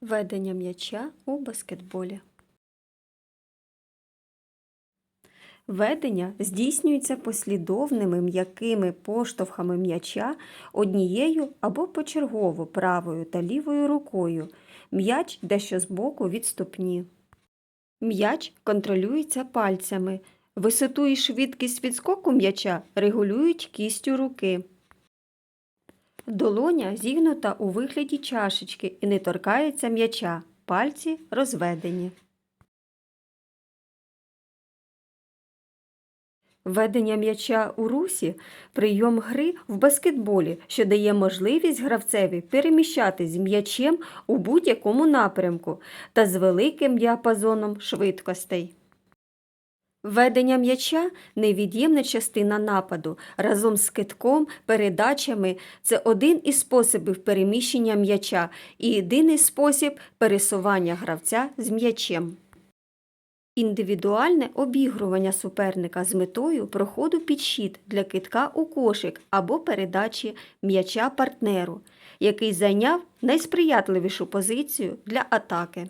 Ведення м'яча у баскетболі. Ведення здійснюється послідовними м'якими поштовхами м'яча однією або почергово правою та лівою рукою. М'яч дещо збоку від ступні. М'яч контролюється пальцями. Висоту і швидкість відскоку м'яча регулюють кістю руки. Долоня зігнута у вигляді чашечки і не торкається м'яча. Пальці розведені. Ведення м'яча у русі прийом гри в баскетболі, що дає можливість гравцеві переміщати з м'ячем у будь-якому напрямку та з великим діапазоном швидкостей. Ведення м'яча невід'ємна частина нападу. Разом з китком, передачами це один із способів переміщення м'яча і єдиний спосіб пересування гравця з м'ячем. Індивідуальне обігрування суперника з метою проходу під щит для китка у кошик або передачі м'яча партнеру, який зайняв найсприятливішу позицію для атаки.